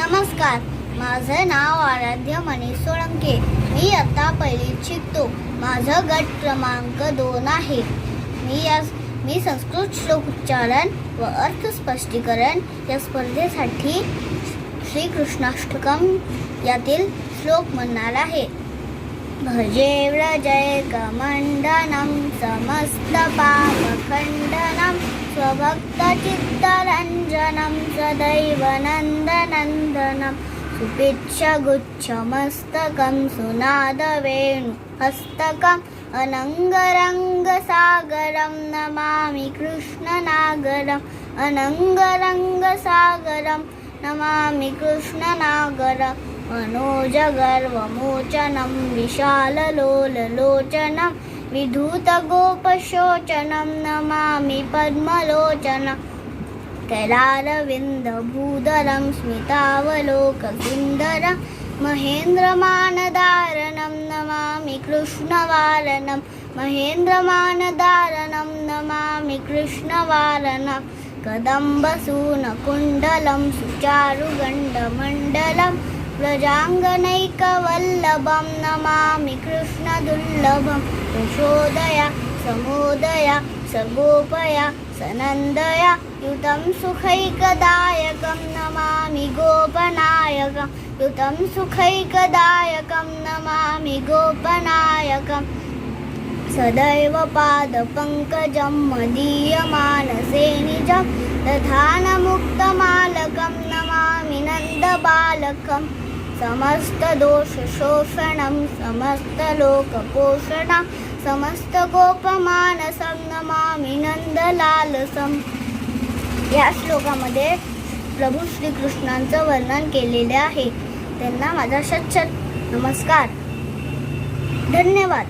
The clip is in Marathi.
नमस्कार. माझं नाव आराध्य मनीष सोळंके मी आता पहिलीत शिकतो माझं गट क्रमांक दोन आहे. मी या मी संस्कृत श्लोक उच्चारण व अर्थ स्पष्टीकरण या स्पर्धेसाठी श्रीकृष्णाष्टकम यातील श्लोक म्हणणार आहे. भजे व्रजय कमण्डनं समस्तपापखण्डनं स्वभक्तचित्तरञ्जनं सदैव नन्दनन्दनं सुपिच्छगुच्छमस्तकं सुनादवेणुहस्तकम् अनङ्गरङ्गसागरं नमामि कृष्णनागरम् अनङ्गरङ्गसागरं नमामि कृष्णनागरम् मनोजगर्वमोचनं विशाललोललोचनं विधूतगोपशोचनं नमामि पद्मलोचनं। कैलारविन्दभूधरं स्मितावलोकसुन्दरं महेन्द्रमानदारणं नमामि कृष्णवारणं महेन्द्रमानदारणं नमामि कृष्णवारणं कदम्बसूनकुण्डलं सुचारुगण्डमण्डलं। व्रजाङ्गनैकवल्लभं नमामि कृष्णदुर्लभं यशोदया समोदया सगोपया सनन्दया युतं सुखैकदायकं नमामि गोपनायकं युतं सुखैकदायकं नमामि गोपनायकं। सदैव पादपङ्कजं मदीयमानसे निजं दधानमुक्तमालकं नमामि नन्दबालकम्। समस्तदोषशोषणं समस्तलोकपोषणं समस्तगोपमानसं नमामि नन्दलालसं या श्लोकामध्ये प्रभू श्रीकृष्णांचं वर्णन केलेले आहे. त्यांना माझा शच्छत नमस्कार. धन्यवाद.